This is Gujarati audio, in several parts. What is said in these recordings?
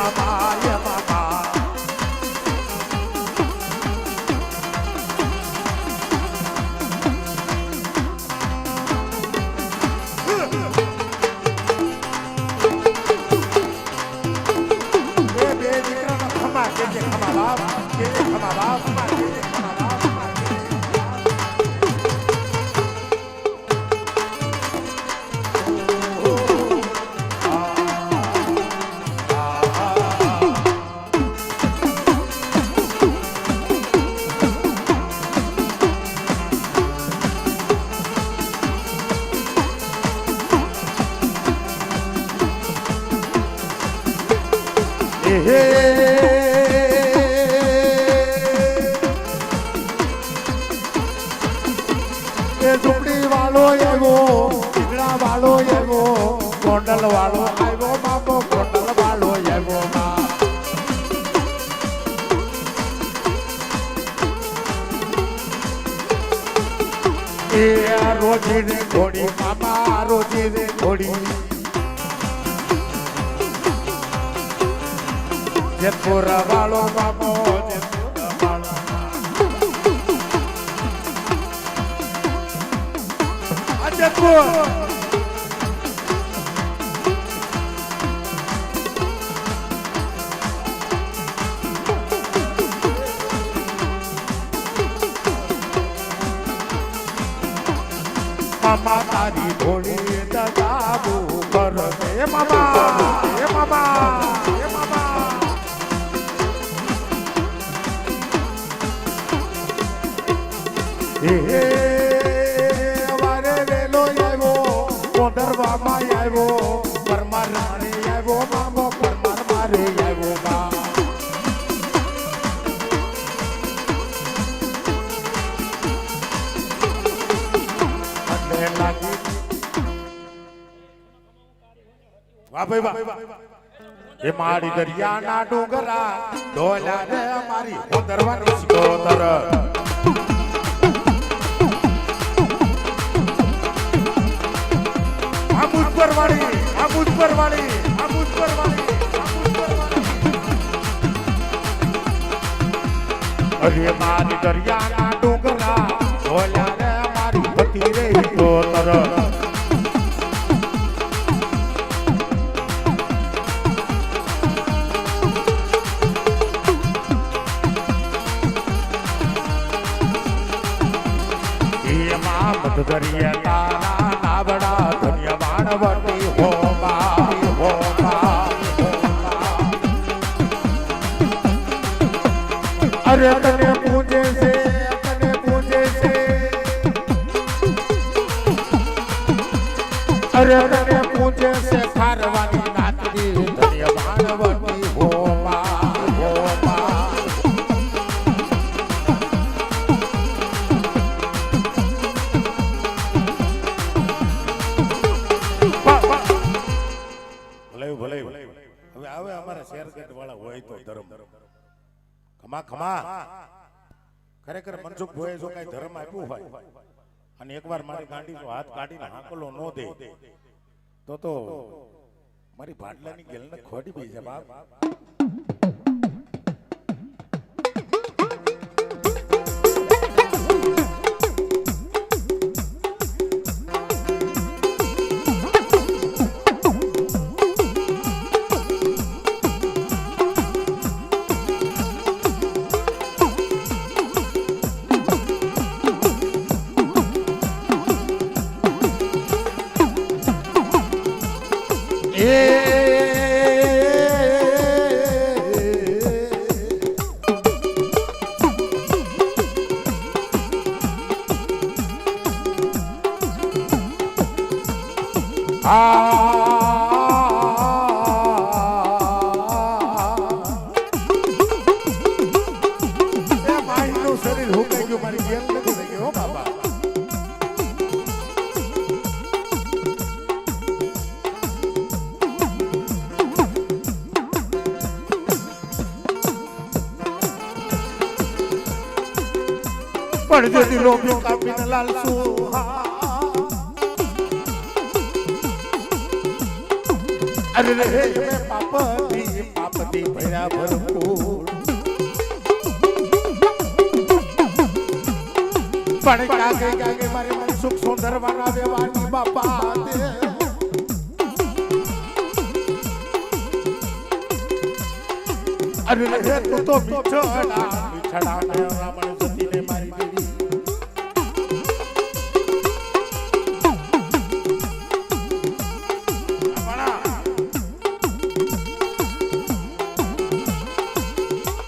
મામા એ ઝૂંપડી વાળો આવ્યો પીગળા વાળો આવ્યો, ગોંડલ વાળો આવ્યો બાપો, ગોંડલ વાળો આવ્યો એ રોજી ને ઘોડી મામા રોજી ને ઘોડી. જેતપુર વાળો બાપો જેતપુર મામા તારી ભોળી કર એ મામા એ મામા. વાહ ભાઈ વાહ એ મારી દરિયાના ડુંગરા ડોલા રે મારી હોદરવાની સિકોદર આબુદ પરવાળી આબુદ પરવાળી આબુદ પરવાળી. અરે મારી દરિયાના ડુંગરા ઢોલ્યા એમાં અમારા શેરગઢ વાળા હોય તો ધર્મ. ખમા ખમા. ખરેખર મનસુખ ભોય જો કઈ ધર્મ આપ્યું હોય અને એકવાર મારી ગાંડીનો હાથ કાઢીને હાંકલો ન દે, તો તો મારી ભાડલાની ગેલને ખોટી પડી છે બાપ. એ પણ ક્યાંકે ક્યાંકે મારે મન સુખ સુંદર બનાવે વાણી બાપા દે અરે રે, તું તો બિછડા બિછડા ને રામણ સતીને મારી દેવી.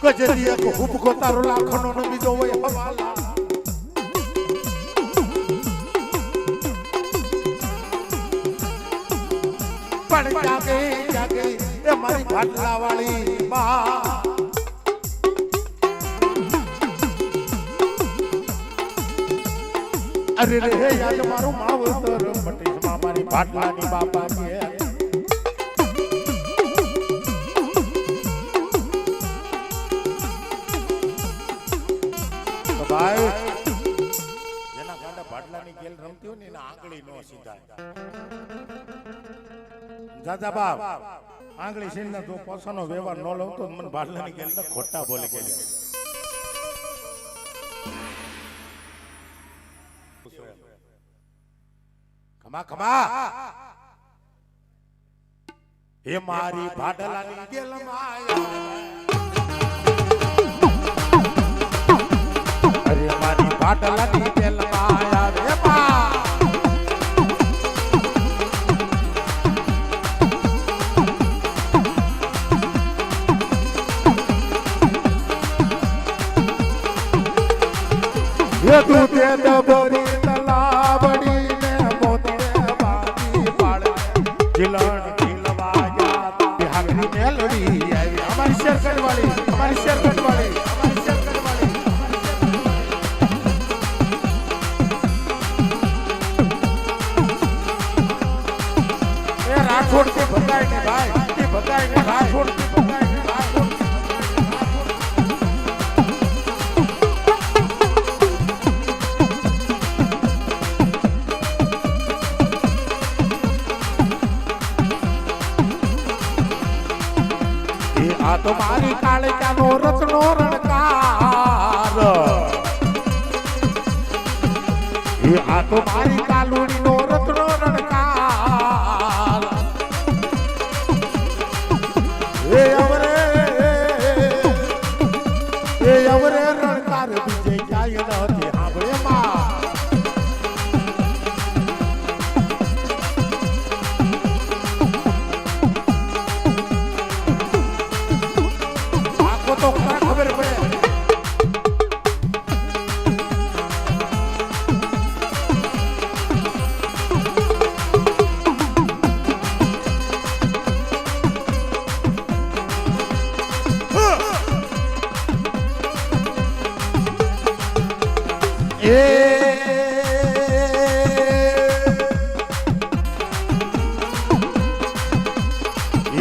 કજરી એક હુબકો તારો લાખનો બીજો હોય હવાલા. પણ જાગે જાગે. એ મારી ભાટલા વાળી બા. અરે રે. યાદ મારું માવતર મટીસમાં મારી ભાટલાની બાપા કે. ભાઈ જેના ગાંડા ભાટલાની ગેલ રમતી હોય ને એના આંગળી નો સીધાય. દાદા બાપ, આંગળી છીન તું પોસાનો વ્યવહાર ન લઉં તો મને ભાડલાની ગેલ ખોટા બોલે કે ખમા ખમા. હે મારી ભાડલાની ગેલ માયા. અરે મારી ભાડલાની ગેલ Stand up. આ તો મારી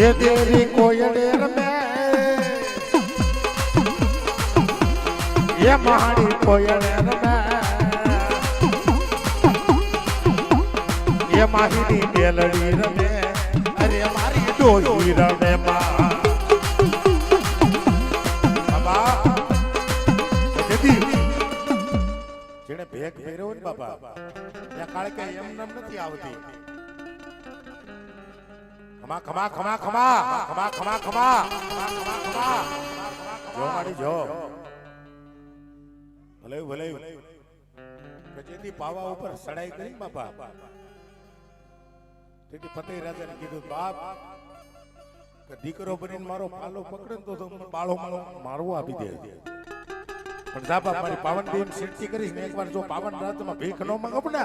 એ દેરી કોયડે રમે એ મહાડી કોયડે રમે એ માહિતી બેલડી રમે. અરે મારી ડોહી રમે માં. જેને ભેગ પહેર્યો ને બાપા ત્યાં કાળ કે નથી આવતી. ખમા ખમા ખમા ખમા ખમા ખમા ખમા જો મારી જો ભલે ભલે કચેરી પાવા ઉપર સડાઈ કરી, બાપા. તેથી ફતેહ રાજાને કીધું, બાપ, કે દીકરો બનીને મારો પાલો પકડે તો તો પાળો મારો મારવો આપી દે. પણ જાબા મારી પાવન દેવ સિદ્ધિ કરીશ ને એકવાર જો પાવન રાતમાં ભીખ ન માંગબ ને,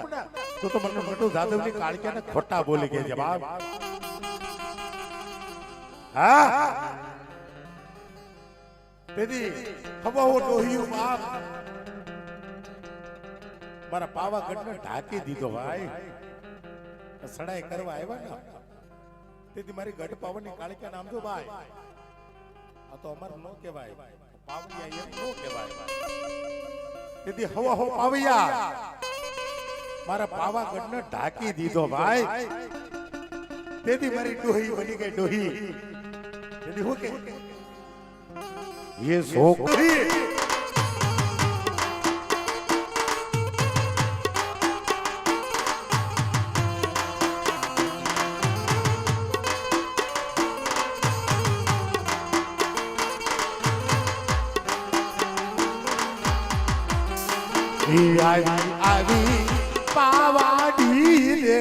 તો તો મને મોટું જાદવની ને ખોટા બોલી કે છે, બાપ હા? તેથી હવાઓ ડોહ્યું બાપ મારા પાવાગઢને ઢાંકી દીધો ભાઈ. સડાઈ કરવા આવ્યા ને. તેથી મારી ગઢ પાવનની કાળિકા નામ જો ભાઈ. આ તો અમાર નો કહેવાય. પાવડિયા એમ નો કહેવાય. તેથી હવા હો પાવિયા. મારા પાવાગઢને ઢાંકી દીધો ભાઈ. તેથી મારી ડોહી બની ગઈ ડોહી. એની હું કે. એ આવી આવી પાવાડી રે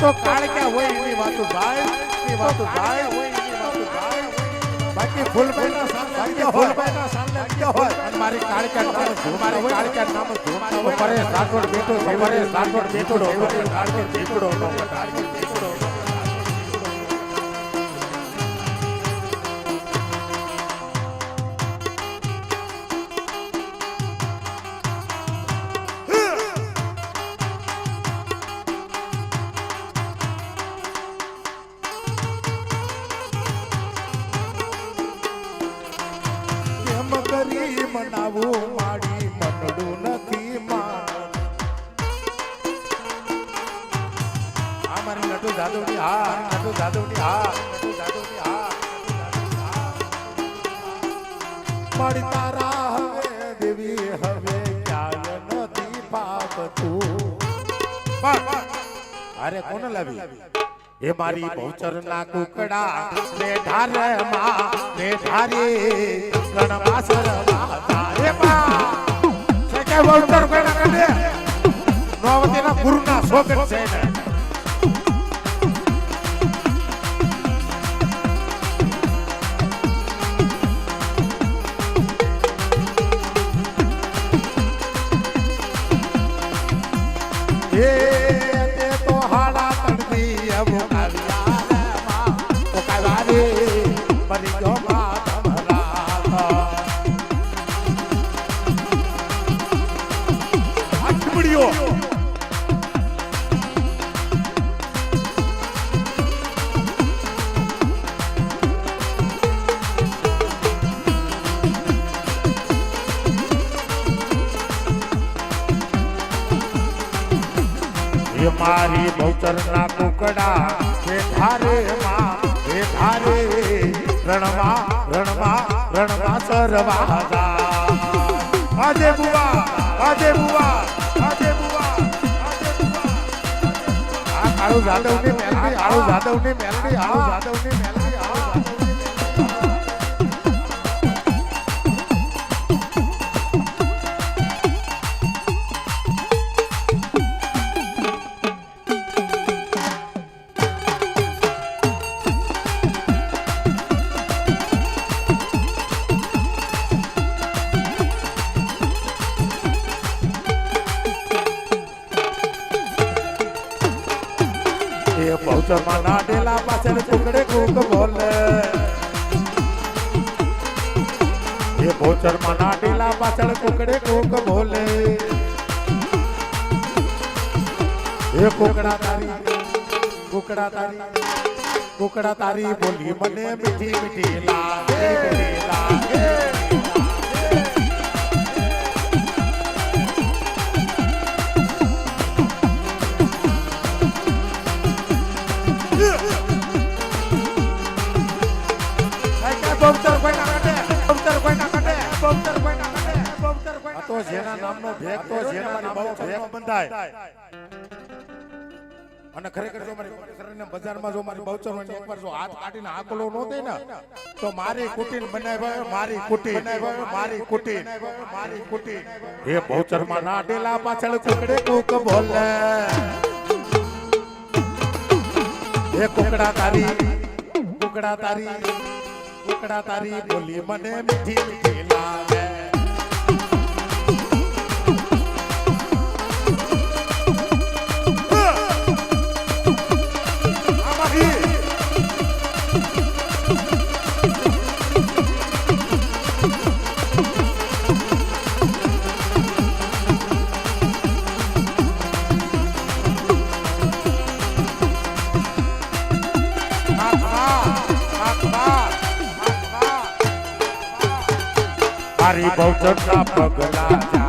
તો કાળક્યા હોય એની વાતો ભાઈ એની વાતો ભાઈ હોય એની વાતો ભાઈ બાકી ફૂલભાઈના સામે ફૂલભાઈના સામે હોય. અને મારી કાળક્યા નામ મારી કાળક્યા નામ તો પરે રાઠોડ બેઠો છે પરેશ રાઠોડ બેઠો રાઠોડ કાળક્યો નટુ જાદવની હા નટુ જાદવની હા નટુ જાદવની હા મારી તારા હવે દેવી, હવે ક્યાં નથી પાકતું અરે કોણ લાવી? એ મારી બહુચર ના કુકડા ઢારે માં ઢારે ગણવાસર માતા. બા છે કે બહુચર કોના કડે નોવતી ના ગુરુ ના સોગટ છે ને. જાદવની મેલડી આળુ જાદવ કુકડા તારી કુકડા તારી બોલી મને મીઠી મીઠી લાગે લાગે તો જેના નામનો ભેગ તો જેના નામનો ભેગ બંધાય. અને ખરેખર જો મારી શરીરને બજારમાં જો મારી બહુચર હોય એકવાર જો હાથ કાઢીને આકલો નો દે ને, તો મારી કુટીન બનાવ્યો, મારી કુટીન મારી કુટીન મારી કુટીન એ બહુચરમાં ના ડેલા પાછળ કુકડે કુક બોલે. એ કુકડા તારી કુકડા તારી કુકડા તારી બોલી મને મીઠી મીઠી લાગે. મારી બહુચરના પગલા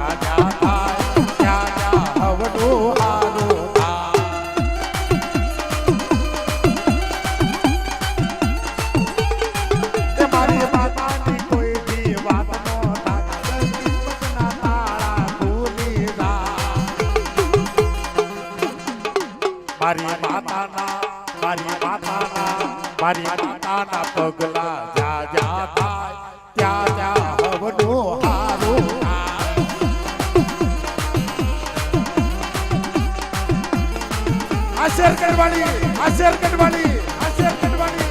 शेर कटवाली शेर कटवाली शेर कटवाली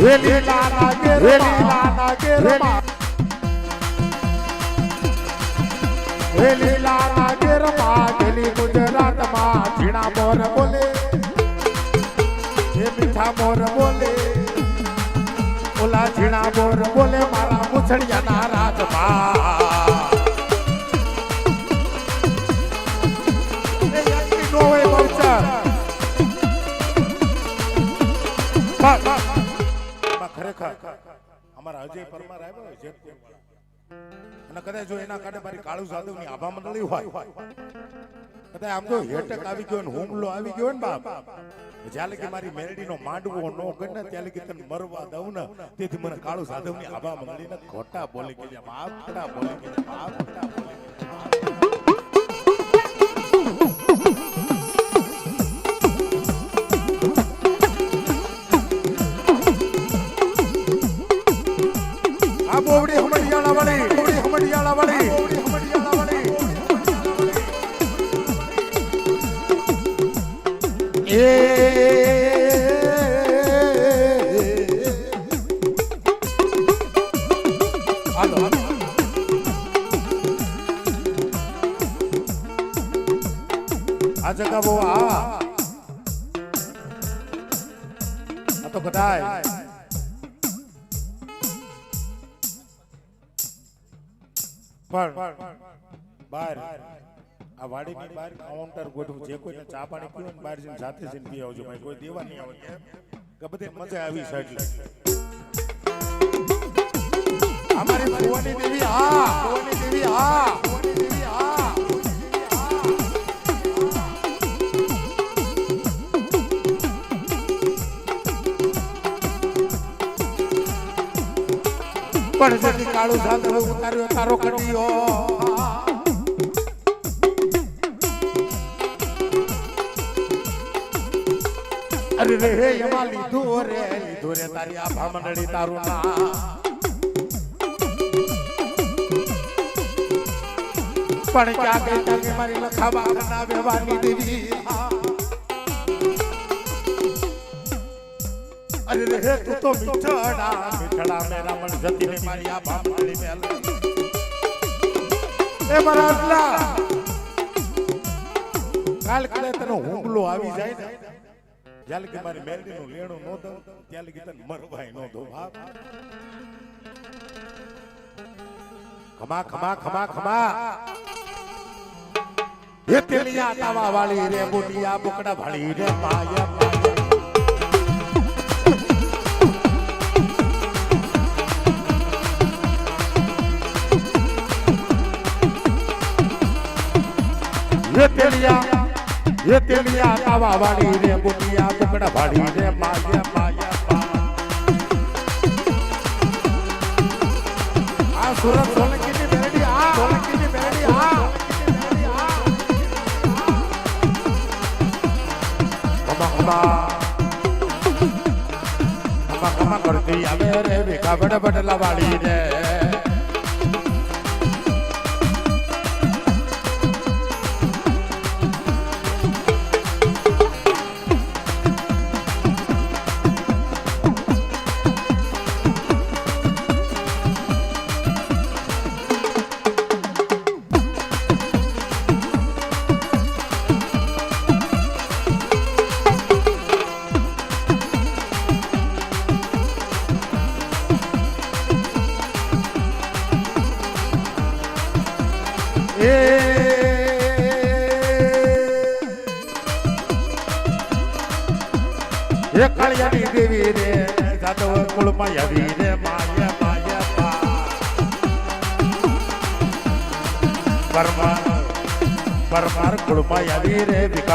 Really, Lana, get really, Lana, get really, Lana. ગેલી ગુજરાતમાં ઝીણા મોર બોલે. એ મીઠા મોર બોલે. ઓલા ઝીણા મોર બોલે, મારા મુછડિયાના રાજમાં ખરેખર. અમારા અજય પરમાર આવ્યો જેતપુર અને કદાચ જો એના કારણે મારી કાળુ સાધુ ની આભા મંડળી હોય. કદાચ આમ તો હેટક આવી ગયો ને હુમલો આવી ગયો ને બાપ. જ્યારે કે મારી મેરડી નો માંડવો નો ગણ ને ત્યારે કે તને મરવા દઉં ને, તેથી મને કાળુ સાધુ ની આભા મંડળી ને ખોટા બોલી કે બાપ, ખોટા બોલી કે બાપ, ખોટા બોલી આ બોવડી હમડિયાળા વાળી બોવડી હમડિયાળા વાળી. બોવડી હમડિયાળા વાળી એ આ જગા બહુ આ. તો કદાય પણ બહાર આ વાડીની બહાર કાઉન્ટર ગોઠવું, જે કોઈને ચા પાણી પીવું ને જઈને જાતે જઈને પી આવજો ભાઈ, કોઈ દેવા નહીં આવે? કે બધે મજા આવી છે એટલે અમારી ભગવાની દેવી, હા ભગવાની દેવી, હા જેથી કાળુ સાધુ ઉતાર્યો તારો કડિયો અરે રે હે એમાં લીધું રે લીધું રે તારી આ ભામંડળી તારું ના પણ ક્યાં ગઈ ગઈ મારી લખાવા ના વ્યવહારની દેવી? અરે રે તું તો મીઠડા મીઠડા મેરા મન જતી ને મારી આ મંડળી મેલ એ મારા કાલ કદાચ તને હુમલો આવી જાય ને જ્યારે કે મારી મેરડી નું લેણું નો દઉં ત્યાં લગી તને મરવાય નો દઉં બાપ ખમા ખમા ખમા ખમા એ તેલિયા તાવા વાળી રે, બુટિયા બુકડા ભાળી રે માયા હે પેલિયા હે પેલિયા કાવા વાળી રે બુટિયા ટુકડા ભાડી રે માયા માયા આ સુરત સોલંકીની બેરડી આ સોલંકીની બેરડી આ કરતી આવે રે, ભેગા બડ વાળી રે.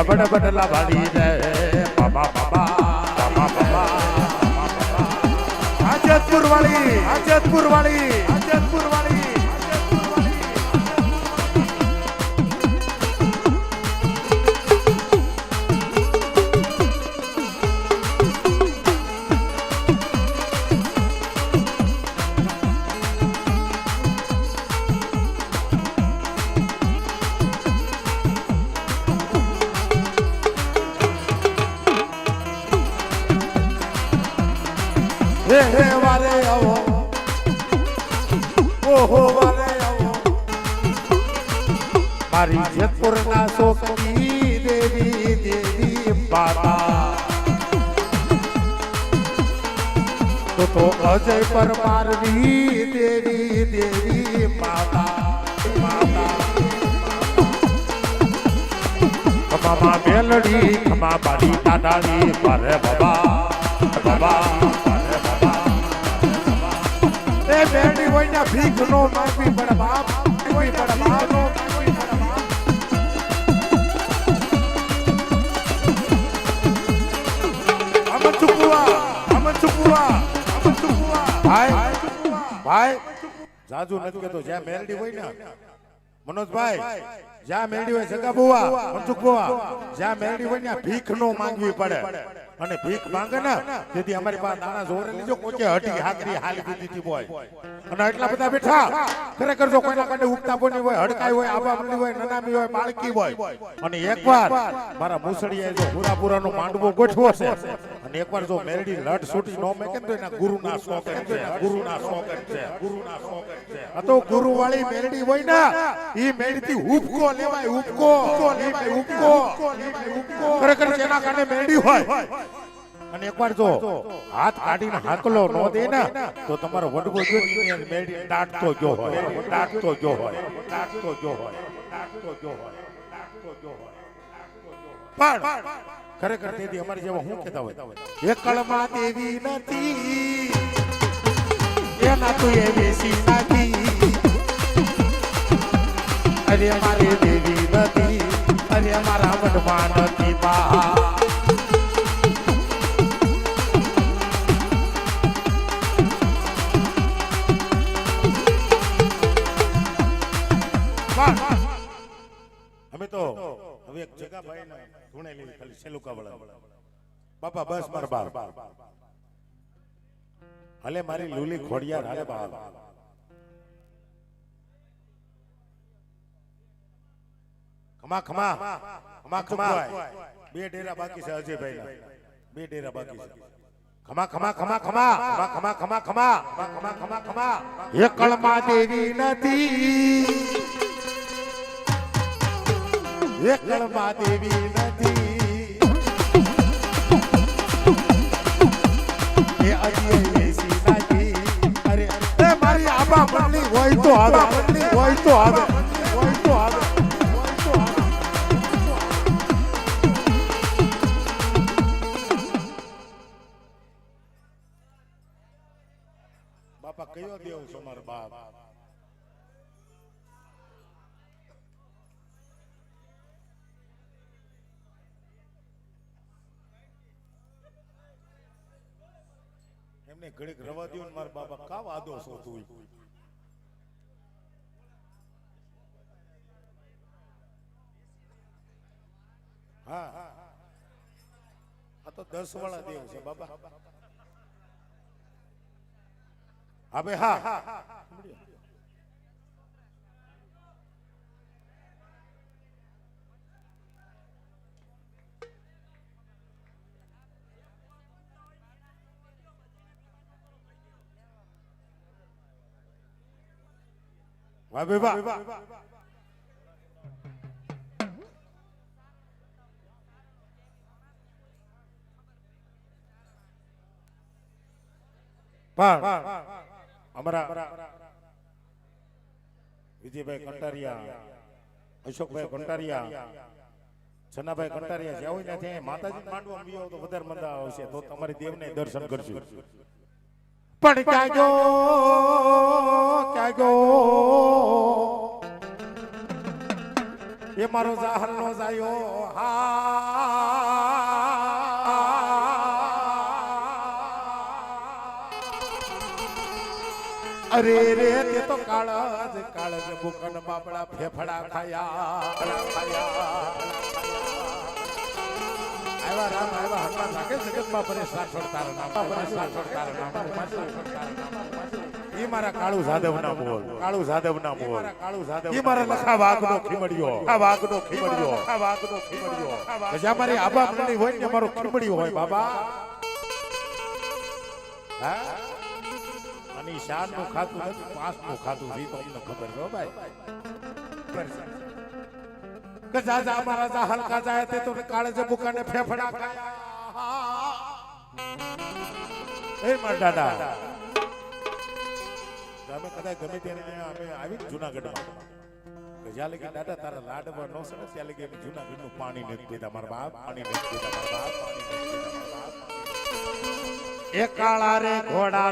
બડ બડલા વાળી રે બાબા બાબા બાબા બાબા. વાળી આજતપુર વાળી. રાણી પરે બાબા બાબા એ બેડી હોય ને ભીખ નો માંગવી પડે બાપ. કોઈ પડે બાપ નો ભાઈ જાજુ નથી કેતો જ્યાં મેરડી હોય ને મનોજભાઈ જ્યાં મેળવી હોય જગા બુવા મનસુખ બુવા જ્યાં મેળવી હોય ત્યાં ભીખ નો માંગવી પડે. અને ભીખ માંગે ને તેથી અમારી પાસે નાના જોરે લીજો કોચે હટી હાકરી હાલી દીધી હોય. અને એટલા બધા બેઠા ખરેખર જો કોઈના કાંડે ઉગતા બોની હોય હડકાઈ હોય આબા મંડી હોય નનામી હોય બાળકી હોય. અને એકવાર મારા મુસળીએ જો પુરાપુરાનો માંડવો ગોઠવો છે અને એકવાર જો મેરડી લટ છૂટી નો મેકે તો એના ગુરુના શોકન છે? ગુરુના શોકન છે? ગુરુના શોકન છે? આ તો ગુરુ વાળી મેરડી હોય ને, ઈ મેરડી ઉપકો લેવાય ઉપકો લેવાય ઉપકો ખરેખર જેના કારણે મેરડી હોય. અને એકવાર જો હાથ કાઢીને હાકલો નો દે ને, તો તમારો વડવો જો મેરડી ડાટતો જો હોય. ડાટતો જો હોય. ડાટતો જો હોય. ડાટતો જો હોય. ડાટતો જો હોય. પણ ખરેખર તેથી અમારે જેવા હું કહેતા હોય? એકળમાં દેવી નથી એના તું એ બેસી નથી. અરે મારી દેવી નથી અરે મારા વડમાં નથી બા. અમે તો હવે જગાભાઈ ને ધૂણેલી ખાલી સેલુકા વાળા બાપા, બસ માર બાર હલે મારી લૂલી ખોડિયાર, હાલે બાપ. ખમા ખમા ખમા ખમા. બે ડેરા બાકી છે અજયભાઈ બે ડેરા બાકી છે. ખમા ખમા ખમા ખમા. ખમા ખમા ખમા ખમા. ખમા ખમા એકળમાં દેવી નથી. એકળમાં દેવી નથી. એ એસી નથી અરે એ મારી આબા મંડલી હોય તો આવે. હોય તો આવે. હોય તો આવે. બાપા, કયો દેવ છો મારો બાપ? ઘડીક રવા ને મારા બાપા કા વાદો છો તું હા. આ તો દસ વાળા દેવ છે બાબા હવે હા. વાહ બે વાહ પણ અમારા વિજયભાઈ કંટારિયા અશોકભાઈ કંટારિયા છનાભાઈ કંટારિયા જ્યાં હોય ને ત્યાં માતાજી માંડવા બીઓ તો વધારે મંદા આવશે તો તમારી દેવને દર્શન કરશું પણ ક્યાં ગયો ક્યાં ગયો એ મારો જાહર નો જાયો. હા. અરે રે, તે તો કાળા જ કાળા જ બુકન બાપડા ફેફડા ખાયા ખાયા. આવ્યા રામ આવ્યા હનુમાન લાગે જગતમાં પરેશાન છોડતા નામ પરેશાન છોડતા નામ ઈ મારા કાળુ ના બોલ કાળુ સાધવ ના બોલ કાળુ સાધવ ઈ મારા લખા વાઘનો ખીમડિયો આ આ આબા હોય ને અમારો ખીમડિયો હોય બાબા. હા? અને ઈ શાનનું ખાતું નથી પાંચનું ખાતું છે ઈ તો અમને ખબર છે ભાઈ. કે જા જા, મારા જા, હલકા જાય તે તો કાળે જે બુકાને ફેફડા ખાયા. એ માર દાદા. તમે કદાચ ગમે ત્યારે અમે આવી જુનાગઢમાં. જ્યાં લગી દાદા, તારા લાડવા નો સડે ત્યાં લગી અમે જુનાગઢનું પાણી નથી પીતા મારા બાપ પાણી નથી પીતા મારા બાપ પાણી નથી પીતા મારા બાપ. એ કાળા રે ઘોડા